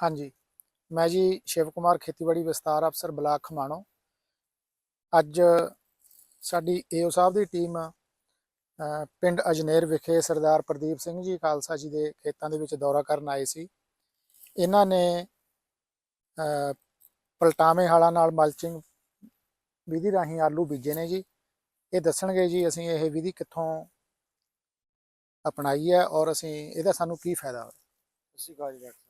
ਹਾਂਜੀ। ਮੈਂ ਜੀ ਸ਼ਿਵ ਕੁਮਾਰ ਖੇਤੀਬਾੜੀ ਵਿਸਤਾਰ ਅਫਸਰ ਬਲਾਕ ਖਮਾਣੋ। ਅੱਜ ਸਾਡੀ ਏਓ ਸਾਹਿਬ ਦੀ ਟੀਮ ਪਿੰਡ ਅਜਨੇਰ ਵਿਖੇ ਸਰਦਾਰ ਪ੍ਰਦੀਪ ਸਿੰਘ ਜੀ ਖਾਲਸਾ ਜੀ ਦੇ ਖੇਤਾਂ ਦੇ ਵਿੱਚ ਦੌਰਾ ਕਰਨ ਆਏ ਸੀ। ਇਹਨਾਂ ਨੇ ਅ, ਪਲਟਾਵੇਂ ਹਾਲਾਂ ਨਾਲ ਮਲਚਿੰਗ ਵਿਧੀ ਰਾਹੀਂ ਆਲੂ ਬੀਜੇ ਨੇ ਜੀ। ਇਹ ਦੱਸਣਗੇ ਜੀ ਅਸੀਂ ਇਹ ਵਿਧੀ ਕਿੱਥੋਂ ਅਪਣਾਈ ਹੈ ਔਰ ਅਸੀਂ ਇਹਦਾ ਸਾਨੂੰ ਕੀ ਫਾਇਦਾ ਹੋਇਆ? ਸਤਿ ਸ਼੍ਰੀ ਅਕਾਲ ਜੀ ਡਾਕਟਰ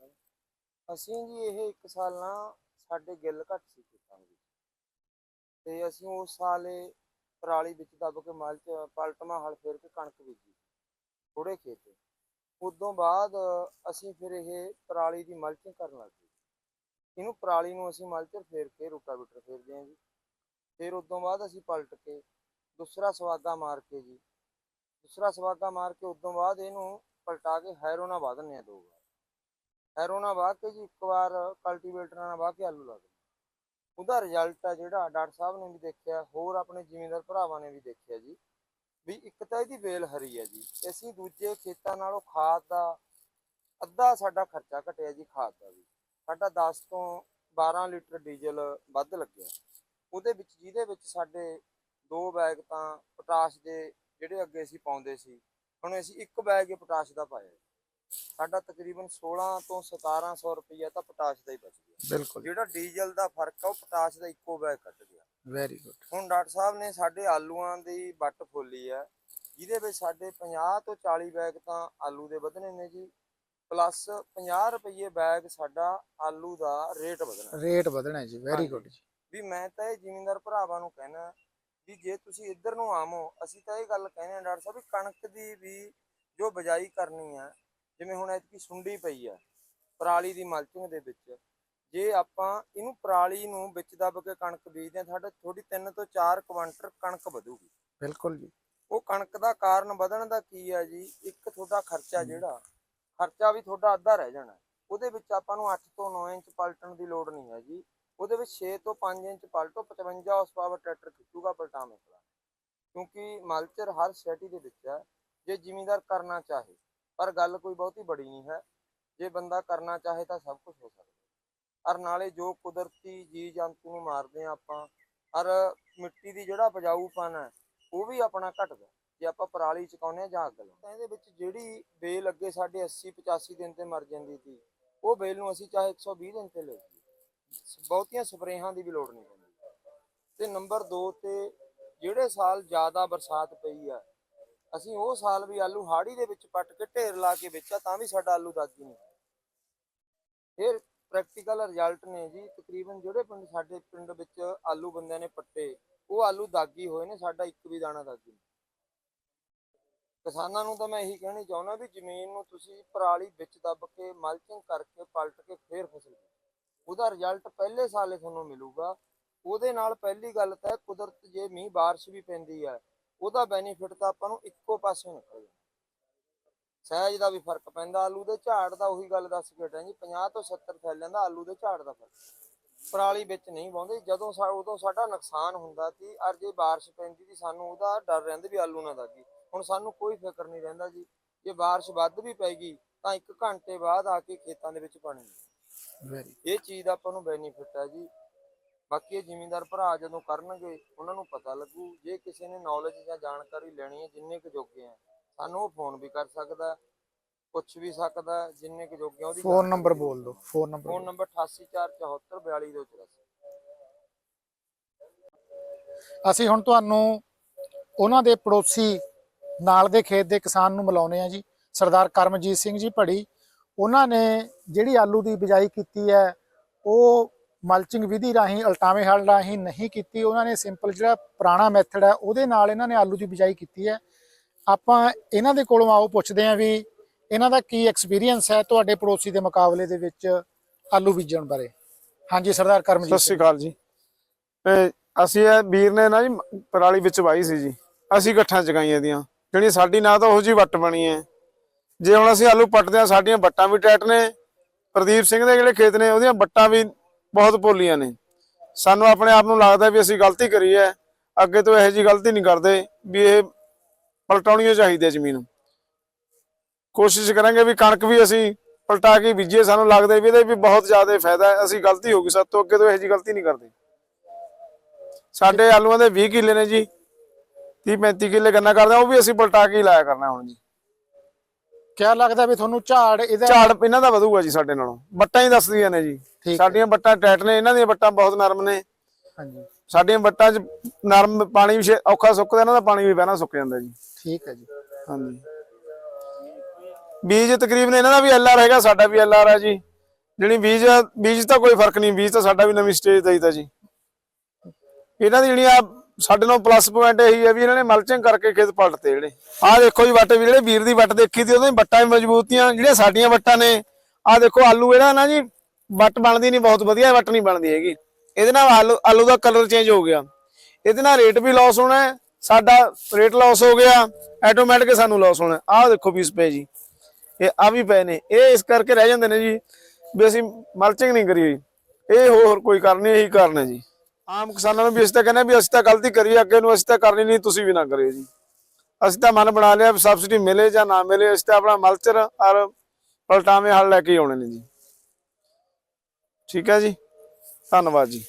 ਅਸੀਂ ਜੀ ਇਹ ਇੱਕ ਸਾਲ ਨਾ ਸਾਡੇ ਗਿੱਲ ਘੱਟ ਸੀ ਖੇਤਾਂ ਵਿੱਚ। ਤੇ ਅਸੀਂ ਉਸ ਸਾਲ ਇਹ ਪਰਾਲੀ ਵਿੱਚ ਦੱਬ ਕੇ ਮਲ ਚ ਪਲਟਮਾ ਹਲ ਫੇਰ ਕੇ ਕਣਕ ਬੀਜੀ। ਥੋੜੇ ਖੇਤ। ਉਦੋਂ ਬਾਅਦ ਅਸੀਂ ਫਿਰ ਇਹ ਪਰਾਲੀ ਦੀ ਮਲਚਿੰਗ ਕਰਨ ਲੱਗ ਗਏ। ਇਹਨੂੰ ਪਰਾਲੀ ਨੂੰ ਅਸੀਂ ਮਲਚਰ ਫੇਰ ਕੇ ਰੋਟਾਵੇਟਰ ਫੇਰਦੇ ਹਾਂ ਜੀ। ਫਿਰ ਉਦੋਂ ਬਾਅਦ ਅਸੀਂ ਪਲਟ ਕੇ ਦੂਸਰਾ ਸਵਾਗਾ ਮਾਰ ਕੇ ਜੀ। ਦੂਸਰਾ ਸਵਾਗਾ ਮਾਰ ਕੇ ਉਦੋਂ ਬਾਅਦ ਇਹਨੂੰ ਪਲਟਾ ਕੇ ਹੈਰੋ ਨਾਲ ਵਾਹ ਦਿੰਦੇ ਆ ਦੋ ਵਾਰ। ਹੈਰੋ ਨਾਲ ਵਾਹ ਕੇ ਜੀ ਇੱਕ ਵਾਰ ਕਲਟੀਵੇਟਰਾਂ ਨਾਲ ਵਾਹ ਕੇ ਆਲੂ ਲਾ ਦਿੰਦੇ ਉਹਦਾ ਰਿਜ਼ਲਟ ਆ ਜਿਹੜਾ ਡਾਕਟਰ ਸਾਹਿਬ ਨੇ ਵੀ ਦੇਖਿਆ, ਹੋਰ ਆਪਣੇ ਜ਼ਿਮੀਂਦਾਰ ਭਰਾਵਾਂ ਨੇ ਵੀ ਦੇਖਿਆ ਜੀ। ਵੀ ਇੱਕ ਤਾਂ ਇਹਦੀ ਵੇਲ ਹਰੀ ਹੈ ਜੀ, ਅਸੀਂ ਦੂਜੇ ਖੇਤਾਂ ਨਾਲੋਂ ਖਾਦ ਦਾ ਅੱਧਾ ਸਾਡਾ ਖਰਚਾ ਘਟਿਆ ਜੀ ਖਾਦ ਦਾ ਵੀ। ਸਾਡਾ 10 ਤੋਂ 12 ਲੀਟਰ ਡੀਜ਼ਲ ਵੱਧ ਲੱਗਿਆ। ਉਹਦੇ ਵਿੱਚ ਜਿਹਦੇ ਵਿੱਚ ਸਾਡੇ ਦੋ ਬੈਗ ਤਾਂ ਪੋਟਾਸ਼ ਦੇ ਜਿਹੜੇ ਅੱਗੇ ਅਸੀਂ ਪਾਉਂਦੇ ਸੀ, ਹੁਣ ਅਸੀਂ ਇੱਕ ਬੈਗ ਹੀ ਪੋਟਾਸ਼ ਦਾ ਪਾਇਆ ਸਾਡਾ ਤਕਰੀਬਨ 16 ਤੋਂ 1700 ਰੁਪਈਆ ਤਾਂ ਪੋਟਾਸ਼ ਦਾ ਹੀ ਬਚ ਗਿਆ। ਬਿਲਕੁਲ। ਜਿਹੜਾ ਡੀਜ਼ਲ ਦਾ ਫ਼ਰਕ ਆ ਉਹ ਪੋਟਾਸ਼ ਦਾ ਇੱਕੋ ਬੈਗ ਕੱਢ ਗਿਆ। ਵੈਰੀ ਗੁੱਡ ਹੁਣ ਡਾਕਟਰ ਸਾਹਿਬ ਨੇ ਸਾਡੇ ਆਲੂਆਂ ਦੀ ਵੱਟ ਫੋਲੀ ਆ ਜਿਹਦੇ ਵਿੱਚ ਸਾਡੇ 50 ਤੋਂ 40 ਬੈਗ ਤਾਂ ਆਲੂ ਦੇ ਵਧਣੇ ਨੇ ਜੀ ਪਲੱਸ 50 ਰੁਪਏ ਬੈਗ ਸਾਡਾ ਆਲੂ ਦਾ ਰੇਟ ਵਧਣਾ। ਰੇਟ ਵਧਣਾ ਜੀ ਵੈਰੀ। ਗੁੱਡ ਜੀ ਵੀ ਮੈਂ ਤਾਂ ਇਹ ਜ਼ਿਮੀਂਦਾਰ ਭਰਾਵਾਂ ਨੂੰ ਕਹਿਣਾ ਵੀ ਜੇ ਤੁਸੀਂ ਇੱਧਰ ਨੂੰ ਆਵੋ ਅਸੀਂ ਤਾਂ ਇਹ ਗੱਲ ਕਹਿੰਦੇ ਆ ਡਾਕਟਰ ਸਾਹਿਬ ਵੀ ਕਣਕ ਦੀ ਵੀ ਜੋ ਬਜਾਈ ਕਰਨੀ ਆ ਜਿਵੇਂ ਹੁਣ ਐਤਕੀ ਸੁੰਡੀ ਪਈ ਆ ਪਰਾਲੀ ਦੀ ਮਲਚਿੰਗ ਦੇ ਵਿੱਚ ਜੇ ਆਪਾਂ ਇਹਨੂੰ ਪਰਾਲੀ ਨੂੰ ਵਿੱਚ ਦੱਬ ਕੇ ਕਣਕ ਬੀਜਦੇ ਆ ਸਾਡਾ ਥੋੜੀ 3 ਤੋਂ 4 ਕੁਆਂਟਲ ਕਣਕ ਵਧੂਗੀ। ਬਿਲਕੁਲ ਜੀ। ਉਹ ਕਣਕ ਦਾ ਕਾਰਨ ਵਧਣ ਦਾ ਕੀ ਆ ਜੀ? ਇੱਕ ਤੁਹਾਡਾ ਖਰਚਾ ਜਿਹੜਾ ਖਰਚਾ ਵੀ ਤੁਹਾਡਾ ਅੱਧਾ ਰਹਿ ਜਾਣਾ। ਉਹਦੇ ਵਿੱਚ ਆਪਾਂ ਨੂੰ 8 ਤੋਂ 9 ਇੰਚ ਪਲਟਣ ਦੀ ਲੋੜ ਨਹੀਂ ਹੈ ਜੀ ਉਹਦੇ ਵਿੱਚ 6 ਤੋਂ 5 ਇੰਚ ਪਲਟੋ 55 ਹਾਰਸ ਪਾਵਰ ਟਰੈਕਟਰ ਖਿੱਚੂਗਾ ਪਲਟਾਵੇਂ ਕਿਉਂਕਿ ਮਲਚਰ ਹਰ ਸਟੇਟੀ ਦੇ ਵਿੱਚ ਹੈ ਜੇ ਜ਼ਿਮੀਂਦਾਰ ਕਰਨਾ ਚਾਹੇ ਪਰ ਗੱਲ ਕੋਈ ਬਹੁਤੀ ਬੜੀ ਨਹੀਂ ਹੈ। ਜੇ ਬੰਦਾ ਕਰਨਾ ਚਾਹੇ ਤਾਂ ਸਭ ਕੁਝ ਹੋ ਸਕਦਾ ਔਰ ਨਾਲੇ ਜੋ ਕੁਦਰਤੀ ਜੀ ਜੰਤੂ ਨੂੰ ਮਾਰਦੇ ਆ ਆਪਾਂ ਔਰ ਮਿੱਟੀ ਦੀ ਜਿਹੜਾ ਉਪਜਾਊਪਨ ਹੈ, ਉਹ ਵੀ ਆਪਣਾ ਘਟਦਾ ਜੇ ਆਪਾਂ ਪਰਾਲੀ ਚਕਾਉਂਦੇ ਆ ਜਾਂ ਅੱਗ ਲਾਉਂਦੇ ਤਾਂ ਇਹਦੇ ਵਿੱਚ ਜਿਹੜੀ ਬੇਲ ਅੱਗੇ ਸਾਡੇ 80 85 ਦਿਨ ਤੇ ਮਰ ਜਾਂਦੀ ਸੀ, ਉਹ ਬੇਲ ਨੂੰ ਅਸੀਂ ਚਾਹੇ 120 ਦਿਨ ਤੇ ਲੈ ਲਈਏ ਬਹੁਤੀਆਂ ਸਪਰੇਹਾਂ ਦੀ ਵੀ ਲੋੜ ਨਹੀਂ ਪੈਂਦੀ। ਤੇ ਨੰਬਰ 2 ਤੇ ਜਿਹੜੇ ਸਾਲ ਜ਼ਿਆਦਾ ਬਰਸਾਤ ਪਈ ਆ ਅਸੀਂ ਉਹ ਸਾਲ ਵੀ ਆਲੂ ਹਾੜੀ ਦੇ ਵਿੱਚ ਪੱਟ ਕੇ ਢੇਰ ਲਾ ਕੇ ਵੇਚਿਆ, ਤਾਂ ਵੀ ਸਾਡਾ ਆਲੂ ਦਾਗੀ ਨਹੀਂ ਫਿਰ ਪ੍ਰੈਕਟੀਕਲ ਰਿਜ਼ਲਟ ਨੇ ਜੀ, ਤਕਰੀਬਨ ਜਿਹੜੇ ਪਿੰਡ, ਸਾਡੇ ਪਿੰਡ ਵਿੱਚ ਆਲੂ ਬੰਦਿਆਂ ਨੇ ਪੱਟੇ, ਉਹ ਆਲੂ ਦਾਗੀ ਹੋਏ ਨੇ, ਸਾਡਾ ਇੱਕ ਵੀ ਦਾਣਾ ਦਾਗੀ ਨਹੀਂ ਕਿਸਾਨਾਂ ਨੂੰ ਤਾਂ ਮੈਂ ਇਹੀ ਕਹਿਣੀ ਚਾਹੁੰਦਾ ਵੀ ਜ਼ਮੀਨ ਨੂੰ ਤੁਸੀਂ ਪਰਾਲੀ ਵਿੱਚ ਦੱਬ ਕੇ ਮਲਚਿੰਗ ਕਰਕੇ ਪਲਟ ਕੇ ਫੇਰ ਫਸਲ ਉਹਦਾ ਰਿਜ਼ਲਟ ਪਹਿਲੇ ਸਾਲੇ ਤੁਹਾਨੂੰ ਮਿਲੂਗਾ। ਉਹਦੇ ਨਾਲ ਪਹਿਲੀ ਗੱਲ ਤਾਂ ਕੁਦਰਤ, ਜੇ ਮੀਂਹ ਬਾਰਿਸ਼ ਵੀ ਪੈਂਦੀ ਹੈ ਉਹਦਾ ਬੈਨੀਫਿਟ ਤਾਂ ਆਪਾਂ ਨੂੰ ਇੱਕੋ ਪਾਸੇ ਨਿਕਲ ਜਾਂਦਾ। ਸਹਿਜ ਦਾ ਵੀ ਫ਼ਰਕ ਪੈਂਦਾ ਆਲੂ ਦੇ ਝਾੜ ਦਾ ਉਹੀ ਗੱਲ ਦੱਸ ਕੇ ਹਟਿਆ ਜੀ 50 ਤੋਂ 70 ਥੈਲਿਆਂ ਦਾ ਆਲੂ ਦੇ ਝਾੜ ਦਾ ਫ਼ਰਕ। ਪਰਾਲੀ ਵਿੱਚ ਨਹੀਂ ਪਾਉਂਦੇ ਜਦੋਂ ਉਦੋਂ ਸਾਡਾ ਨੁਕਸਾਨ ਹੁੰਦਾ ਸੀ ਅਰ ਜੇ ਬਾਰਿਸ਼ ਪੈਂਦੀ ਸੀ ਸਾਨੂੰ ਉਹਦਾ ਡਰ ਰਹਿੰਦਾ ਵੀ ਆਲੂ ਨਾ ਦਾਗੀ ਹੁਣ ਸਾਨੂੰ ਕੋਈ ਫਿਕਰ ਨਹੀਂ ਰਹਿੰਦਾ ਜੀ ਜੇ ਬਾਰਿਸ਼ ਵੱਧ ਵੀ ਪੈਗੀ ਤਾਂ ਇੱਕ ਘੰਟੇ ਬਾਅਦ ਆ ਕੇ ਖੇਤਾਂ ਦੇ ਵਿੱਚ ਪਾਣੀ ਇਹ ਚੀਜ਼ ਦਾ ਆਪਾਂ ਨੂੰ ਬੈਨੀਫਿਟ ਹੈ ਜੀ। ਬਾਕੀ ਇਹ ਜ਼ਿਮੀਂਦਾਰ ਭਰਾ ਜਦੋਂ ਕਰਨਗੇ ਉਹਨਾਂ ਨੂੰ ਪਤਾ ਲੱਗੂ ਜੇ ਕਿਸੇ ਨੇ ਨੌਲੇਜ ਜਾਂ ਜਾਣਕਾਰੀ ਲੈਣੀ ਹੈ ਜਿੰਨੇ ਕੁ ਜੋਗੇ ਆ ਸਾਨੂੰ ਉਹ ਫੋਨ ਵੀ ਕਰ ਸਕਦਾ ਪੁੱਛ ਵੀ ਸਕਦਾ ਜਿੰਨੇ ਕੁ ਜੋਗੇ ਆ ਉਹਦੀ ਫੋਨ ਨੰਬਰ ਬੋਲ ਦਿਓ ਫੋਨ ਨੰਬਰ ਫੋਨ ਨੰਬਰ 8847422284 ਅਸੀਂ ਹੁਣ ਤੁਹਾਨੂੰ ਉਹਨਾਂ ਦੇ ਪੜੋਸੀ ਨਾਲ ਦੇ ਖੇਤ ਦੇ ਕਿਸਾਨ ਨੂੰ ਮਿਲਾਉਨੇ ਆ ਜੀ। ਸਰਦਾਰ ਕਰਮਜੀਤ ਸਿੰਘ ਜੀ ਭੜੀ ਉਹਨਾਂ ਨੇ ਜਿਹੜੀ ਆਲੂ ਦੀ ਬਿਜਾਈ ਕੀਤੀ ਹੈ ਉਹ ਮਲਚਿੰਗ ਵਿਧੀ ਰਾਹੀਂ ਅਲਟਾਵੇਂ ਹਲ ਰਾਹੀਂ ਨਹੀਂ ਕੀਤੀ। ਉਹਨਾਂ ਨੇ ਸਿੰਪਲ ਜਿਹੜਾ ਪੁਰਾਣਾ ਮੈਥਡ ਹੈ ਉਹਦੇ ਨਾਲ ਇਹਨਾਂ ਨੇ ਆਲੂ ਦੀ ਬਿਜਾਈ ਕੀਤੀ ਹੈ। ਆਪਾਂ ਇਹਨਾਂ ਦੇ ਕੋਲੋਂ ਆਓ ਪੁੱਛਦੇ ਹਾਂ ਵੀ ਇਹਨਾਂ ਦਾ ਕੀ ਐਕਸਪੀਰੀਅੰਸ ਹੈ ਤੁਹਾਡੇ ਪੜੋਸੀ ਦੇ ਮੁਕਾਬਲੇ ਦੇ ਵਿੱਚ ਆਲੂ ਬੀਜਣ ਬਾਰੇ? ਹਾਂਜੀ ਸਰਦਾਰ ਕਰਮਜੀਤ ਸਤਿ ਸ਼੍ਰੀ ਅਕਾਲ ਜੀ। ਤੇ ਅਸੀਂ ਇਹ ਵੀਰ ਨੇ ਨਾ ਜੀ ਪਰਾਲੀ ਵਿੱਚ ਵਾਈ ਸੀ ਜੀ। ਅਸੀਂ ਇਕੱਠਾਂ ਚਗਾਈਆਂ ਦੀਆਂ। ਜਿਹੜੀ ਸਾਡੀ ਨਾ ਤਾਂ ਉਹੋ ਜੀ ਵੱਟ ਬਣੀ ਹੈ। ਜੇ ਹੁਣ ਅਸੀਂ ਆਲੂ ਪੱਟਦੇ ਆ ਸਾਡੀਆਂ ਵੱਟਾਂ ਵੀ ਟੈਟ ਨੇ। ਪ੍ਰਦੀਪ ਸਿੰਘ ਦੇ ਜਿਹੜੇ ਖੇਤ ਨੇ ਉਹਦੀਆਂ ਵੱਟਾਂ ਵੀ ਬਹੁਤ ਭੋਲੀਆਂ ਨੇ। ਸਾਨੂੰ ਆਪਣੇ ਆਪ ਨੂੰ ਲੱਗਦਾ ਵੀ ਅਸੀਂ ਗਲਤੀ ਕਰੀ ਹੈ। ਅੱਗੇ ਤੋਂ ਇਹੋ ਜੀ ਗਲਤੀ ਨਹੀਂ ਕਰਦੇ ਵੀ ਇਹ ਪਲਟਾਉਣੀ ਚਾਹੀਦੀ ਹੈ ਜ਼ਮੀਨ ਕੋਸ਼ਿਸ਼ ਕਰਾਂਗੇ ਵੀ ਕਣਕ ਵੀ ਅਸੀਂ ਪਲਟਾ ਕੇ ਬੀਜੀਏ। ਸਾਨੂੰ ਲੱਗਦਾ ਵੀ ਇਹਦੇ ਵੀ ਬਹੁਤ ਜ਼ਿਆਦਾ ਫਾਇਦਾ ਹੈ। ਅਸੀਂ ਗਲਤੀ ਹੋ ਗਈ ਸਾਡੇ ਤੋਂ ਅੱਗੇ ਤੋਂ ਇਹੋ ਜਿਹੀ ਗਲਤੀ ਨਹੀਂ ਕਰਦੇ। ਸਾਡੇ ਆਲੂਆਂ ਦੇ 20 ਕਿੱਲੇ ਨੇ ਜੀ। 30 35 ਕਿੱਲੇ ਗੰਨਾ ਕਰਦੇ ਆ ਉਹ ਵੀ ਅਸੀਂ ਪਲਟਾ ਕੇ ਹੀ ਲਾਇਆ ਕਰਨਾ ਹੁਣ ਜੀ। ਕਿਆ ਲੱਗਦਾ ਵੀ ਤੁਹਾਨੂੰ ਝਾੜ ਇਹਦਾ ਝਾੜ ਇਹਨਾਂ ਦਾ ਵਧੂਗਾ ਜੀ ਸਾਡੇ ਨਾਲੋਂ। ਬੱਟਾਂ ਹੀ ਦੱਸਦੀਆਂ ਨੇ ਜੀ। ਸਾਡੀਆਂ ਬੱਟਾਂ ਟੈਟ ਨੇ ਇਹਨਾਂ ਦੀਆਂ ਬੱਟਾਂ ਬਹੁਤ ਨਰਮ ਨੇ। ਹਾਂਜੀ। ਸਾਡੀਆਂ ਬੱਟਾਂ 'ਚ ਨਰਮ ਪਾਣੀ ਵੀ ਔਖਾ ਸੁੱਕਦਾ ਇਹਨਾਂ ਦਾ ਪਾਣੀ ਵੀ ਬਹਿਣਾ ਸੁੱਕ ਜਾਂਦਾ ਜੀ। ਠੀਕ ਹੈ ਜੀ। ਹਾਂਜੀ। ਬੀਜ ਤਕਰੀਬਨ ਇਹਨਾਂ ਦਾ ਵੀ ਐਲਆਰ ਹੈਗਾ ਸਾਡਾ ਵੀ ਐਲਆਰ ਹੈ ਜੀ। ਜਿਹੜੀ ਬੀਜ ਬੀਜ ਤਾਂ ਕੋਈ ਫ਼ਰਕ ਨਹੀਂ ਬੀਜ ਤਾਂ ਸਾਡਾ ਵੀ ਨਵੀਂ ਸਟੇਜ ਦਾ ਹੀ ਤਾਂ ਜੀ। ਇਹਨਾਂ ਦੀ ਜਿਹੜੀਆਂ ਸਾਡੇ ਨਾਲ ਪਲੱਸ ਪੁਆਇੰਟ ਇਹੀ ਹੈ ਵੀ ਇਹਨਾਂ ਨੇ ਮਲਚਿੰਗ ਕਰਕੇ ਖੇਤ ਪਲਟਤੇ ਜਿਹੜੇ। ਆਹ ਦੇਖੋ ਜੀ ਵੱਟ ਵੀ ਜਿਹੜੇ ਵੀਰ ਦੀ ਵੱਟ ਦੇਖੀ ਤੀ ਉਹਦੀਆਂ ਵੱਟਾਂ ਵੀ ਮਜ਼ਬੂਤੀਆਂ, ਜਿਹੜੀਆਂ ਸਾਡੀਆਂ ਵੱਟਾਂ ਨੇ। ਆਹ ਦੇਖੋ ਆਲੂ ਇਹਦਾ ਨਾ ਜੀ, ਵੱਟ ਬਣਦੀ ਨਹੀਂ, ਬਹੁਤ ਵਧੀਆ ਵੱਟ ਨਹੀਂ ਬਣਦੀ ਹੈਗੀ। ਇਹਦੇ ਨਾਲ ਆਲੂ ਆਲੂ ਦਾ ਕਲਰ ਚੇਂਜ ਹੋ ਗਿਆ। ਇਹਦੇ ਨਾਲ ਰੇਟ ਵੀ ਲਾਸ ਹੋਣਾ ਸਾਡਾ ਰੇਟ ਲਾਸ ਹੋ ਗਿਆ ਆਟੋਮੈਟਿਕ ਸਾਨੂੰ ਲਾਸ ਹੋਣਾ ਆਹ ਦੇਖੋ ਪੀਸ ਪਏ ਜੀ। ਇਹ ਆ ਵੀ ਪਏ ਨੇ। ਇਹ ਇਸ ਕਰਕੇ ਰਹਿ ਜਾਂਦੇ ਨੇ ਜੀ, ਵੀ ਅਸੀਂ ਮਲਚਿੰਗ ਨਹੀਂ ਕਰੀ ਹੋਈ। ਇਹ ਹੋਰ ਕੋਈ ਕਾਰਨ ਨਹੀਂ, ਇਹੀ ਕਾਰਨ ਹੈ ਜੀ। ਆਮ ਕਿਸਾਨਾਂ ਨੂੰ ਵੀ ਅਸੀਂ ਤਾਂ ਕਹਿੰਦੇ ਵੀ ਅਸੀਂ ਤਾਂ ਗਲਤੀ ਕਰੀ ਅੱਗੇ ਨੂੰ ਅਸੀਂ ਤਾਂ ਕਰਨੀ ਨਹੀਂ, ਤੁਸੀਂ ਵੀ ਨਾ ਕਰਿਓ ਜੀ। ਅਸੀਂ ਤਾਂ ਮਨ ਬਣਾ ਲਿਆ ਵੀ ਸਬਸਿਡੀ ਮਿਲੇ ਜਾਂ ਨਾ ਮਿਲੇ, ਅਸੀਂ ਤਾਂ ਆਪਣਾ ਮਲਚਰ ਔਰ ਪਲਟਾਵੇਂ ਹਲ ਲੈ ਕੇ ਹੀ ਆਉਣੇ ਨੇ ਜੀ। ਠੀਕ ਹੈ ਜੀ। ਧੰਨਵਾਦ ਜੀ।